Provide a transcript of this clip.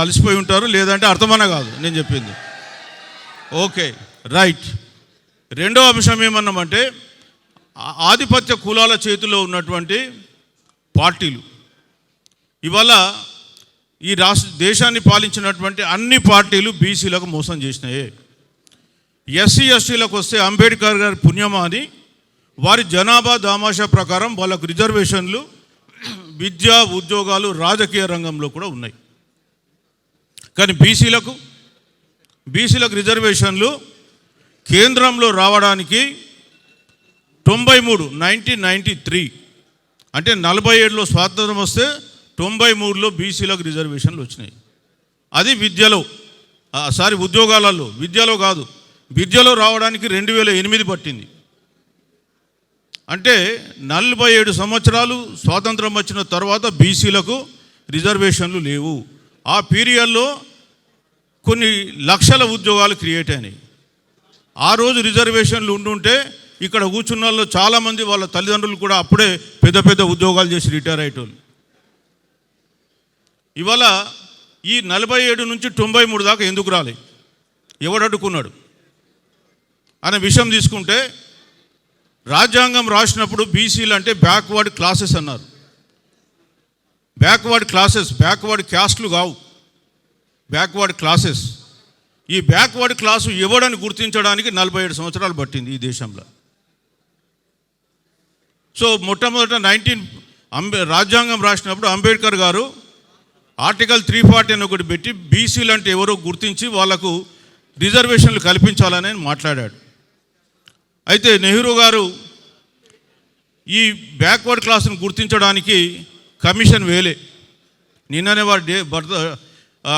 అలసిపోయి ఉంటారు లేదంటే అర్థమన కాదు నేను చెప్పింది. Okay right. రెండో అంశం ఏమన్నామంటే ఆధిపత్య కులాల చేతిలో ఉన్నటువంటి పార్టీలు. ఇవాళ ఈ రాష్ట్ర దేశాన్ని పాలించినటువంటి అన్ని పార్టీలు బీసీలకు మోసం చేసినాయి. ఎస్సీ ఎస్టీలకు వస్తే అంబేద్కర్ గారి పుణ్యమా అని వారి జనాభా దామాషా ప్రకారం వాళ్ళకు రిజర్వేషన్లు విద్య ఉద్యోగాలు రాజకీయ రంగంలో కూడా ఉన్నాయి. కానీ బీసీలకు బీసీలకు రిజర్వేషన్లు కేంద్రంలో రావడానికి తొంభై మూడు నైన్టీన్ నైంటీ త్రీ అంటే నలభై ఏడులో స్వాతంత్రం వస్తే తొంభై మూడులో బీసీలకు రిజర్వేషన్లు వచ్చినాయి. అది విద్యలో సారీ ఉద్యోగాలలో విద్యలో కాదు విద్యలో రావడానికి రెండు వేల ఎనిమిది పట్టింది. అంటే నలభై ఏడు సంవత్సరాలు స్వాతంత్రం వచ్చిన తర్వాత బీసీలకు రిజర్వేషన్లు లేవు. ఆ పీరియడ్లో కొన్ని లక్షల ఉద్యోగాలు క్రియేట్ అయినాయి. ఆ రోజు రిజర్వేషన్లు ఉండుంటే ఇక్కడ కూర్చున్న వాళ్ళు చాలామంది వాళ్ళ తల్లిదండ్రులు కూడా అప్పుడే పెద్ద పెద్ద ఉద్యోగాలు చేసి రిటైర్ అయ్యేటోళ్ళు. ఇవాళ ఈ నలభై ఏడు నుంచి తొంభై మూడు దాకా ఎందుకు రాలే? ఎవడు అడ్డుకున్నాడు? అనే విషయం తీసుకుంటే రాజ్యాంగం రాసినప్పుడు బీసీలు అంటే బ్యాక్వర్డ్ క్లాసెస్ అన్నారు. బ్యాక్వర్డ్ క్లాసెస్ బ్యాక్వర్డ్ క్యాస్ట్లు కావు. Backward classes. ఈ బ్యాక్వర్డ్ క్లాసు ఎవడని గుర్తించడానికి నలభై ఏడు సంవత్సరాలు పట్టింది ఈ దేశంలో. సో మొట్టమొదట నైన్టీన్ అంబే రాజ్యాంగం రాసినప్పుడు అంబేద్కర్ గారు ఆర్టికల్ త్రీ ఫార్టీ అని ఒకటి పెట్టి బీసీలు అంటే ఎవరో గుర్తించి వాళ్ళకు రిజర్వేషన్లు కల్పించాలని మాట్లాడాడు. అయితే నెహ్రూ గారు ఈ బ్యాక్వర్డ్ క్లాస్ను గుర్తించడానికి కమిషన్ వేలే నిన్ననే వారు డే బర్త్